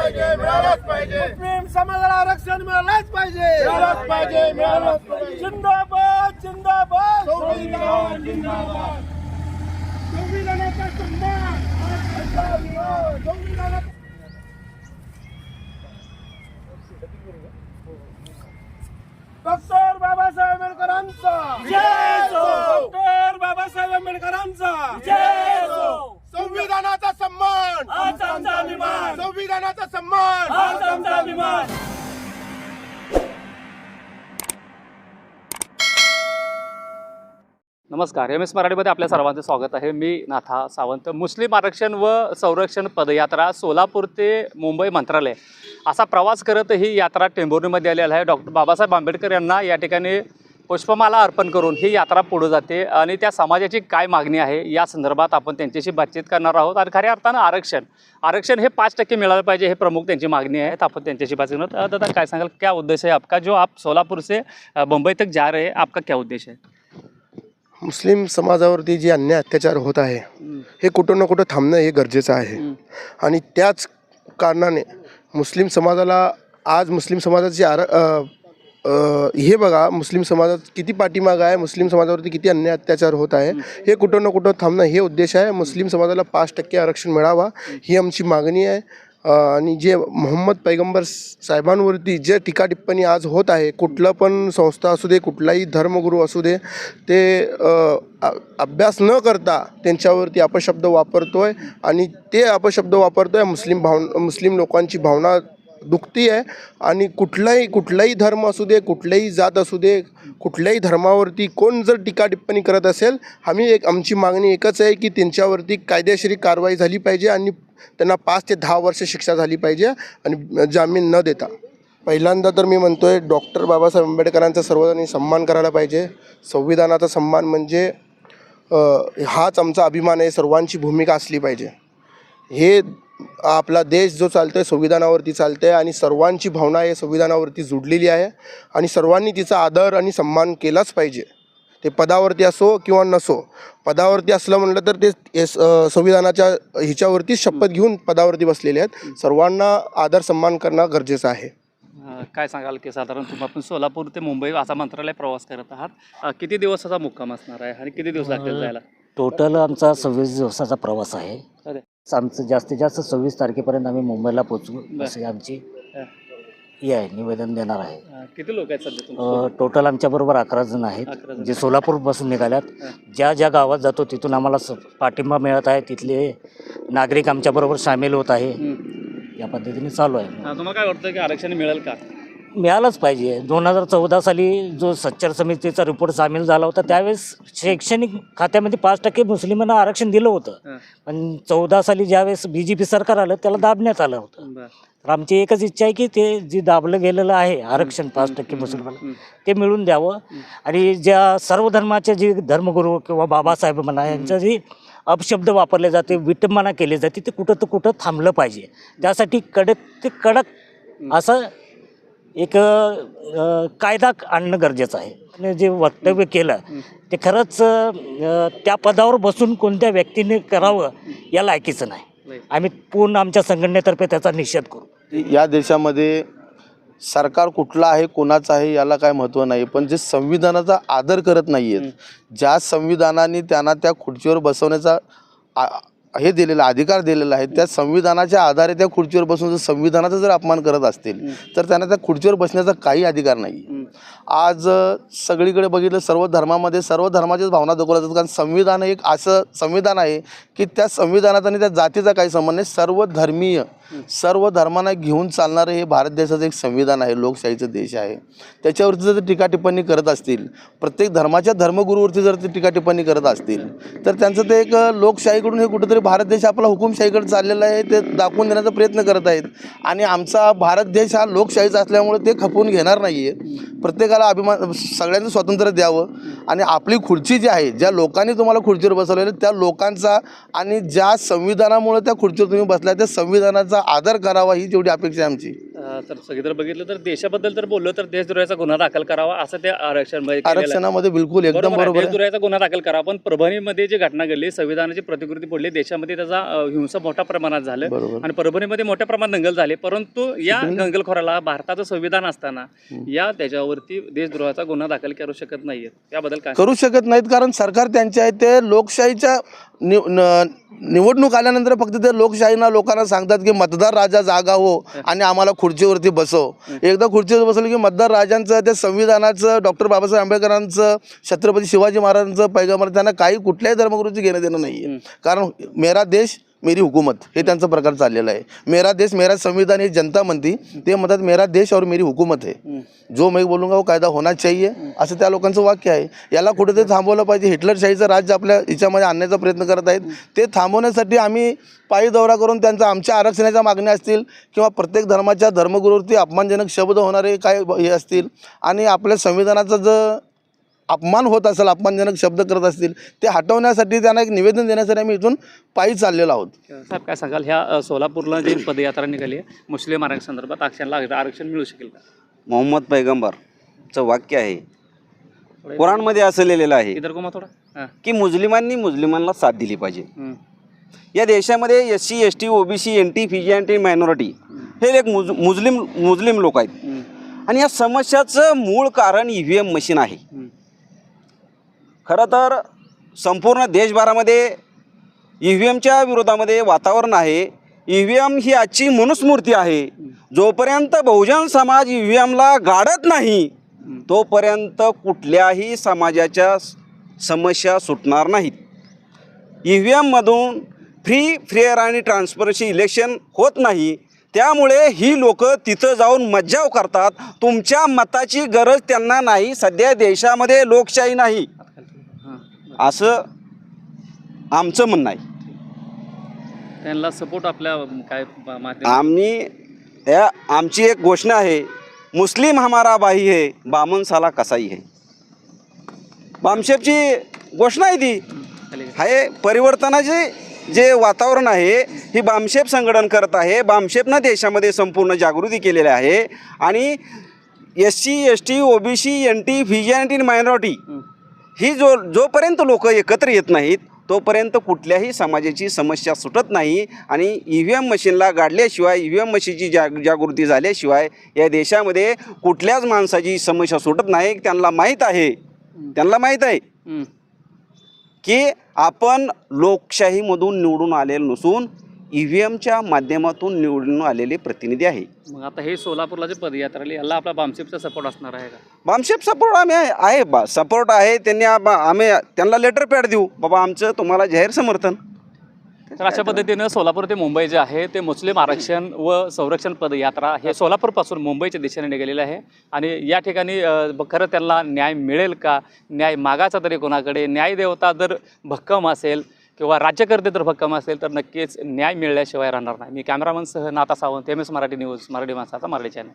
पाहिजे मिळालंच पाहिजे. मुस्लिम समाजाला आरक्षण मिळालंच पाहिजे. मिळालंच पाहिजे मिळालंच पाहिजे. जिंदाबाद जिंदाबाद. संविधान जिंदाबाद. संविधानाचा सन्मान संविधानाचा डॉक्टर बाबासाहेब आंबेडकरांचा. डॉक्टर बाबासाहेब आंबेडकरांचा संविधानाचा सन्मान नमस्कार एम एस मराठीमध्ये आपल्या सर्वांचं स्वागत आहे. मी नाथा सावंत मुस्लिम आरक्षण व संरक्षण पदयात्रा सोलापूर ते मुंबई मंत्रालय. असा प्रवास करत ही यात्रा टेंभुर्णीमध्ये आलेला आहे. डॉक्टर बाबासाहेब आंबेडकर यांना या ठिकाणी पुष्पमाला अर्पण करून ही यात्रा पुढे जाते आणि त्या समाजाची काय मागणी आहे या संदर्भात आपण त्यांच्याशी बातचीत करणार आहोत. आणि खऱ्या अर्थानं आरक्षण आरक्षण हे पाच टक्के मिळालं पाहिजे हे प्रमुख त्यांची मागणी आहे आपण त्यांच्याशी बातचीत करणार. दादा काय सांगाल? क्या उद्देश है आपका? जो आप सोलापुर से मुंबई तक जा रहे हैं आपका क्या उद्देश है मुस्लिम समाजावरती जे अन्याय अत्याचार होत आहे हे कुठं ना कुठं थांबणं हे गरजेचं आहे. आणि त्याच कारणाने मुस्लिम समाजाला आज मुस्लिम समाजाची आर हे बघा मुस्लिम समाजात किती पाठीमागं आहे मुस्लिम समाजावरती किती अन्याय अत्याचार होत आहे हे कुठं ना कुठं थांबणं हे उद्देश आहे. मुस्लिम समाजाला पाच टक्के आरक्षण मिळावा ही आमची मागणी आहे. आणि जे मोहम्मद पैगंबर साहेबांवरती जे टीका टिप्पणी आज होत आहे कुठलं पण संस्था असू दे कुठलाही धर्मगुरू असू दे ते अभ्यास न करता त्यांच्यावरती अपशब्द आहे आणि ते अपशब्द वापरतोय मुस्लिम भाव मुस्लिम लोकांची भावना दुखती आहे. आणि कुठलाही कुठलाही धर्म असू दे कुठल्याही जात असू दे कुठल्याही धर्मावरती कोण जर टीका टिप्पणी करत असेल आम्ही एक आमची मागणी एकच आहे की त्यांच्यावरती कायदेशीर कारवाई झाली पाहिजे आणि त्यांना पाच ते दहा वर्ष शिक्षा झाली पाहिजे आणि जामीन न देता. पहिल्यांदा तर मी म्हणतो आहे डॉक्टर बाबासाहेब आंबेडकरांचा सर्वजणी सन्मान करायला पाहिजे. संविधानाचा सन्मान म्हणजे हाच आमचा अभिमान आहे सर्वांची भूमिका असली पाहिजे. हे आपला देश जो चालतोय संविधानावरती चालतंय आणि सर्वांची भावना हे संविधानावरती जुडलेली आहे आणि सर्वांनी तिचा आदर आणि सन्मान केलाच पाहिजे. ते पदावरती असो किंवा नसो पदावरती असलं म्हटलं तर ते संविधानाच्या ह्याच्यावरती शपथ घेऊन पदावरती बसलेले आहेत. सर्वांना आदर सन्मान करणं गरजेचं आहे. काय सांगाल की साधारण तुम्ही आपण सोलापूर ते मुंबई असा मंत्रालय प्रवास करत आहात. किती दिवसाचा मुक्काम असणार आहे आणि किती दिवस लागतील जायला? टोटल आमचा सव्वीस दिवसाचा प्रवास आहे. आमचं जास्तीत जास्त सव्वीस तारखेपर्यंत आम्ही मुंबईला बर. असे आमची हा. आहे निवेदन देणार आहे. किती लोक आहेत सध्या टोटल आमच्याबरोबर अकरा जण आहेत. 11 जण. जे सोलापूरपासून निघाल्यात हा. ज्या ज्या गावात जातो तिथून आम्हाला स- पाठिंबा मिळत आहे. तिथले नागरिक आमच्याबरोबर सामील होत आहे. या पद्धतीने चालू आहे. तुम्हाला काय वाटतं की आरक्षण मिळेल का? मिळालंच पाहिजे. दोन हजार चौदा साली जो सच्चर समितीचा रिपोर्ट सामील झाला होता त्यावेळेस शैक्षणिक खात्यामध्ये पाच टक्के मुस्लिमांना आरक्षण दिलं होतं. पण चौदा साली ज्यावेळेस बी जे पी सरकार आलं त्याला दाबण्यात आलं होतं. तर आमची एकच इच्छा आहे की ते जे दाबलं गेलेलं आहे आरक्षण पाच टक्के मुसलमाना. ते मिळून द्यावं. आणि ज्या सर्व धर्माचे जे धर्मगुरू किंवा बाबासाहेब म्हणा यांचं जे अपशब्द वापरले जाते विटंबना केली जाते ते कुठं तर कुठं थांबलं पाहिजे. त्यासाठी कडक ते कडक असं एक अ, कायदा आणणं गरजेचं आहे. आणि जे वक्तव्य केलं ते खरंच अ, त्या पदावर बसून कोणत्या व्यक्तीने करावं या लायकीचं नाही. आम्ही पूर्ण आमच्या संघटनेतर्फे त्याचा निषेध करू. या देशामध्ये सरकार कुठलं आहे कोणाचं आहे याला काय महत्त्व नाही. पण जे संविधानाचा आदर करत नाही आहेत ज्या संविधानाने त्यांना त्या खुर्चीवर बसवण्याचा आ- हे दिलेलं अधिकार दिलेला आहे त्या संविधानाच्या आधारे त्या खुर्चीवर बसून जर संविधानाचा जर अपमान करत असतील तर त्यांना त्या खुर्चीवर बसण्याचा काही अधिकार नाही आज सगळीकडे बघितलं सर्व धर्मामध्ये सर्व धर्माच्याच भावना दाखवल्या जातात कारण संविधान एक असं संविधान आहे की त्या संविधानात आणि त्या जातीचा काही संबंध नाही. सर्व धर्मीय सर्व धर्मांना घेऊन चालणारं हे भारत देशाचं एक संविधान आहे. लोकशाहीचं देश आहे. त्याच्यावरती जर ते टीका टिप्पणी करत असतील प्रत्येक धर्माच्या धर्मगुरूवरती जर ते टीका टिप्पणी करत असतील तर त्यांचं ते एक लोकशाहीकडून हे कुठेतरी भारत देश आपला हुकुमशाहीकडे चाललेला आहे ते दाखवून देण्याचा प्रयत्न करत आहेत. आणि आमचा भारत देश हा लोकशाहीचा असल्यामुळे ते खपवून घेणार नाही आहे प्रत्येकाला अभिमान सगळ्यांचं स्वातंत्र्य द्यावं. आणि आपली खुर्ची जी आहे ज्या लोकांनी तुम्हाला खुर्चीवर बसवलेलं त्या लोकांचा आणि ज्या संविधानामुळे त्या खुर्चीवर तुम्ही बसला त्या संविधानाचा आदर करावा ही जेवढी अपेक्षा आहे आमची. तर सगळीकडे बघितलं तर देशाबद्दल तर बोललो तर देशद्रोहाचा गुन्हा दाखल करावा असं त्या आरक्षण आरक्षणामध्ये बिलकुल एकदम बरोबर देशद्रोहाचा गुन्हा दाखल करावा पण परभणीमध्ये जी घटना घडली संविधानाची प्रतिकृती पडली देशामध्ये त्याचा हिंसा मोठ्या प्रमाणात झालं. आणि परभणीमध्ये मोठ्या प्रमाणात दंगल झाले परंतु या दंगलखोराला भारताचं संविधान असताना या त्याच्यावरती देशद्रोहाचा गुन्हा दाखल करू शकत नाहीये त्याबद्दल काय करू शकत नाहीत कारण सरकार त्यांचे आहे ते लोकशाहीच्या नि- न- निवडणूक आल्यानंतर फक्त ते लोकशाहीना लोकांना सांगतात की मतदार राजा जागा हो आणि आम्हाला खुर्चीवरती बसव. एकदा खुर्चीवर बसवलं की मतदार राजांचं ते संविधानाचं डॉक्टर बाबासाहेब आंबेडकरांचं छत्रपती शिवाजी महाराजांचं पैगंबर त्यांना काही कुठल्याही धर्मगुरूची घेणं देणं नाही आहे कारण मेरा देश मेरी हुकूमत. हे त्यांचा प्रकार चाललेला आहे. मेरा देश मेरा संविधान हे जनता म्हणती ते म्हणतात मेरा देश और मेरी हुकूमत है. जो मैं बोलूंगा वो कायदा होना चाहिए. असं त्या लोकांचं वाक्य आहे. याला कुठेतरी थांबवलं पाहिजे. हिटलरशाहीचं राज्य आपल्या याच्यामध्ये आणण्याचा प्रयत्न करत आहेत. ते थांबवण्यासाठी आम्ही पायी दौरा करून त्यांचा आमच्या आरक्षणाच्या मागण्या असतील किंवा प्रत्येक धर्माच्या धर्मगुरूवरती अपमानजनक शब्द होणारे काय हे असतील आणि आपल्या संविधानाचं जर अपमान होत असेल अपमानजनक शब्द करत असतील ते हटवण्यासाठी त्यांना एक निवेदन देण्यासाठी आम्ही इथून पायी चाललेलो आहोत. साहेब काय सांगाल? ह्या सोलापूरला जी पदयात्रा निघाली आहे मुस्लिम आरक्षण संदर्भात आरक्षण मिळू शकेल का? मोहम्मद पैगंबरचं वाक्य आहे. कुराणमध्ये असं लिहिलेलं आहे इधर को मग थोडा. हां. की मुस्लिमांनी मुस्लिमांना साथ दिली पाहिजे. हम्म. या देशामध्ये S C S T OBC N T Fiji N T minority हे एक मुज मुस्लिम मुस्लिम लोक आहेत. हम्म. आणि या समस्याचं मूळ कारण ई व्ही एम मशीन आहे. हम्म. खरं तर संपूर्ण देशभरामध्ये ई व्ही एमच्या विरोधामध्ये वातावरण आहे. ई व्ही एम ही आजची मनुस्मूर्ती आहे. जोपर्यंत बहुजन समाज ई व्ही एमला गाडत नाही तोपर्यंत कुठल्याही समाजाच्या समस्या सुटणार नाहीत. ई व्ही एममधून फ्री फेअर आणि ट्रान्सपरन्सी इलेक्शन होत नाही. त्यामुळे ही लोक तिथं जाऊन मज्जाव करतात. तुमच्या मताची गरज त्यांना नाही. सध्या देशामध्ये लोकशाही नाही. असं आमचं म्हणणं आहे. त्यांना सपोर्ट आपल्या काय आम्ही या आमची एक घोषणा आहे मुस्लिम हमारा भाई है बामन साला कसाई है. बामशेपची घोषणा आहे ती. आहे परिवर्तनाचे जे वातावरण आहे ही बामशेप संघटन करत आहे बामशेपनं देशामध्ये संपूर्ण जागृती केलेली आहे आणि S C S T O B C N T V minority ही जो जोपर्यंत लोक एकत्र येत नाहीत तोपर्यंत कुठल्याही समाजाची समस्या सुटत नाही आणि ई व्ही एम मशीनला गाडल्याशिवाय ई व्ही एम मशीनची जाग जागृती झाल्याशिवाय या देशामध्ये कुठल्याच माणसाची समस्या सुटत नाही त्यांना माहीत आहे त्यांना माहीत आहे. की आपण लोकशाहीमधून निवडून आलेलो नसून ई व्ही एमच्या माध्यमातून निवडून आलेले प्रतिनिधी आहे. मग आता हे सोलापूरला जे पदयात्रा आली याला आपला बामसेपचा सपोर्ट असणार आहे का? बामशेप सपोर्ट आम्ही आहे आहे बा. सपोर्ट आहे त्यांनी आम्ही त्यांना लेटर पॅड देऊ. बाबा आमचं तुम्हाला जाहीर समर्थन. तर अशा पद्धतीनं सोलापूर ते मुंबई जे आहे ते मुस्लिम आरक्षण व संरक्षण पदयात्रा हे सोलापूरपासून मुंबईच्या दिशेने निघालेलं आहे. आणि या ठिकाणी अ, ब- खरं त्यांना न्याय मिळेल का? न्याय मागायचा तरी कोणाकडे? न्याय देवता जर भक्कम असेल किंवा राज्यकर्ते जर भक्कम असेल तर नक्कीच न्याय मिळल्याशिवाय राहणार नाही. मी कॅमेरामनसह Nata Sawant M S Marathi news Marathi माणसाचा मराठी चॅनल